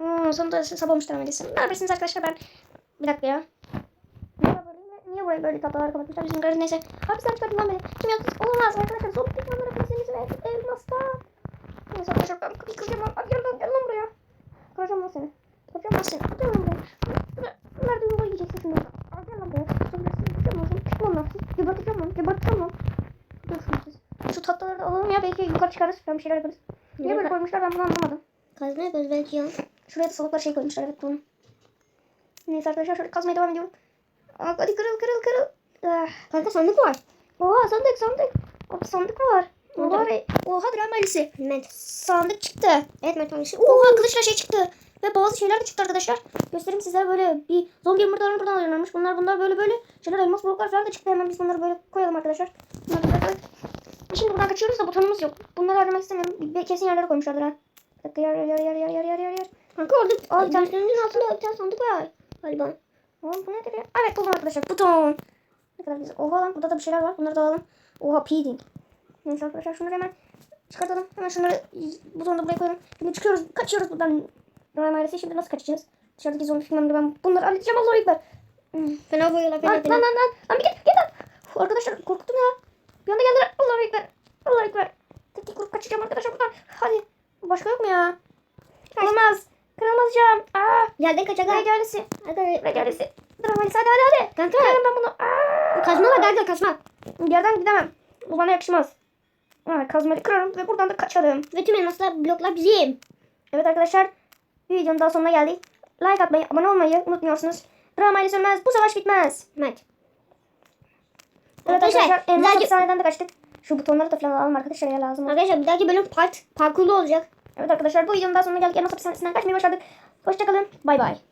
Hmm, sonunda sabah olmuştur amelisi. Ne yapıyorsunuz arkadaşlar ben... Bir dakika ya. Niye burayı böyle tatlılar kapatmışlar bizim garaj neyse. Hapisten çıkartın lan beni. Kim yaptı? Olamaz arkadaşlar. Zor bir kapatın ve elmasta. Neyse arkadaşlar ben kapıyı kıracağım lan. Abi Gel lan gel lan buraya. Kıracağım lan seni. Kıracağım lan seni. Kıracağım lan buraya. Da yuva yiyeceksin şimdi. Abi gel lan buraya. Sonra seni kıracağım lan. Seni kıracağım lan. Geberteceğim lan. Geberteceğim lan. Dursun siz. Şu tatlıları da alalım ya. Belki yukarı çıkarız. Ben bir şeyler yaparız. Niye böyle koymuşlar ben bunu anlamadım. Kazma yapıyoruz belki ya. Şuraya da salaklar şey koymuşlar evet bunu. Neyse arkadaşlar şöyle kazmaya devam ediyorum. Aa, hadi kırıl kırıl kırıl. Ah. Kanka sandık var. Oha sandık sandık. Abi sandık var. Oha, re- oha Drama Alice'i. Met. Sandık çıktı. Evet Mert tanesi. Oha kılıçla şey çıktı. Ve bazı şeyler de çıktı arkadaşlar. Göstereyim size böyle bir zombi yumurtalarını buradan alıyorlarmış. Bunlar bunlar böyle böyle şeyler elmas bloklar falan da çıktı. Hemen biz bunları böyle koyalım arkadaşlar. Bunları böyle. Şimdi buradan kaçıyoruz da butonumuz yok. Bunları aramak istemiyorum. Kesin yerlere koymuşlardır ha. Bir dakika yer yer yer yer yer yer yer yer. Kanka orada Aa, bir tane- Üstünün altında bir tane sandık var. Galiba. Oğlum bu nedir ya? Evet buldum arkadaşlar. Buton. Ne kadar güzel. Oha lan burada da bir şeyler var. Bunları da alalım. Oha peeling. Neyse arkadaşlar şunları hemen çıkartalım. Hemen şunları butonu da buraya koyalım. Şimdi çıkıyoruz. Kaçıyoruz buradan. Noel ailesi şimdi nasıl kaçacağız? Dışarıdaki zombi filmlerinde ben bunları halledeceğim. Allah'a ekber. Hmm. Fena boyuyorlar Lan lan lan lan. Lan bir git git lan. Arkadaşlar korktum ya. Bir anda geldiler. Allah'a ekber. Allah'a ekber. Tek tek vurup kaçacağım arkadaşlar buradan. Hadi. Başka yok mu ya? Kırılmaz. Kırılmaz cam. Aa. Yerden kaçak ha. Regalesi. Hadi. Regalesi. Dramalisi hadi hadi hadi. Kanka. Kırarım ben bunu. Aa. Kazma var kanka kazma. Bir yerden gidemem. Bu bana yakışmaz. Ha, kazmayı kırarım ve buradan da kaçarım. Ve tüm elmaslar bloklar bizim. Evet arkadaşlar. Videonun daha sonuna geldik. Like atmayı, abone olmayı unutmuyorsunuz. Drama ile sönmez. Bu savaş bitmez. Mert. Evet Arkadaşlar, arkadaşlar. Elmas hapishaneden de kaçtık. Şu butonları da falan alalım arkadaşlar ya lazım. Arkadaşlar bir dahaki bölüm part parkurlu olacak. Evet arkadaşlar bu videonun daha sonuna geldik. Elmas hapishanesinden kaçmaya başladık. Hoşçakalın. Bay bay.